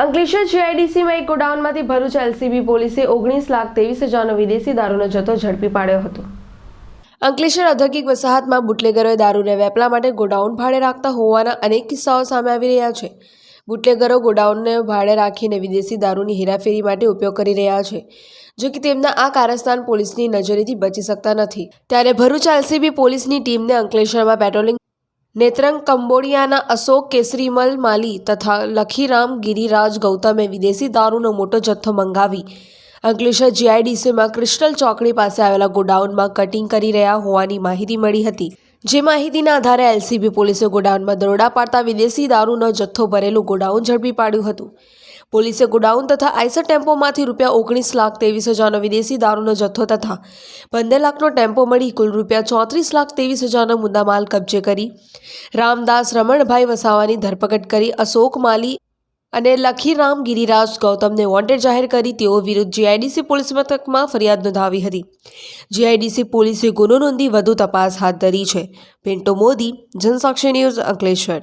અંકલેશ્વર જીઆઈડીસીમાં એક ગોડાઉનમાંથી ભરૂચ એલસીબી પોલીસે ઓગણીસ લાખ ત્રેવીસ હજારનો વિદેશી દારૂનો જથ્થો ઝડપી પાડ્યો હતો. અંકલેશ્વર ઔદ્યોગિક વસાહતમાં બુટલેગરોએ દારૂને વેપલા માટે ગોડાઉન ભાડે રાખતા હોવાના અનેક કિસ્સાઓ સામે આવી રહ્યા છે. બુટલેગરો ગોડાઉનને ભાડે રાખીને વિદેશી દારૂની હેરાફેરી માટે ઉપયોગ કરી રહ્યા છે, જો કે તેમના આ કારસ્તાન પોલીસની નજરેથી બચી શકતા નથી. ત્યારે ભરૂચ એલસીબી પોલીસની ટીમને અંકલેશ્વરમાં પેટ્રોલિંગ નેત્રંગ કંબોડિયાના અશોક કેસરીમલ માલી તથા લખીરામ ગિરિરાજ ગૌતમે વિદેશી દારૂનો મોટો જથ્થો મંગાવી. અંકલેશ્વર જીઆઈડીસીમાં ક્રિસ્ટલ ચોકડી પાસે આવેલા ગોડાઉનમાં કટિંગ કરી રહ્યા હોવાની માહિતી મળી હતી. જે માહિતીના આધારે એલસીબી પોલીસે ગોડાઉનમાં દરોડા પાડતા વિદેશી દારૂનો જથ્થો ભરેલું ગોડાઉન ઝડપી પાડ્યું હતું. પોલીસે ગોડાઉન તથા આઈસર ટેમ્પોમાંથી રૂપિયા ઓગણીસ લાખ ત્રેવીસ હજારનો વિદેશી દારૂનો જથ્થો તથા પંદર લાખનો ટેમ્પો મળી કુલ રૂપિયા ચોત્રીસ લાખ ત્રેવીસ હજારનો મુદ્દામાલ કબજે કરી. રામદાસ રમણભાઈ વસાવાની ધરપકડ કરી અશોક માલી અને લખીરામ ગિરિરાજ ગૌતમને વોન્ટેડ જાહેર કરી તેઓ વિરુદ્ધ જીઆઈડીસી પોલીસ મથકમાં ફરિયાદ નોંધાવી હતી. જીઆઈડીસી પોલીસે ગુનો નોંધી વધુ તપાસ હાથ ધરી છે. પિન્ટો મોદી, જનસાક્ષી ન્યૂઝ અંકલેશ્વર.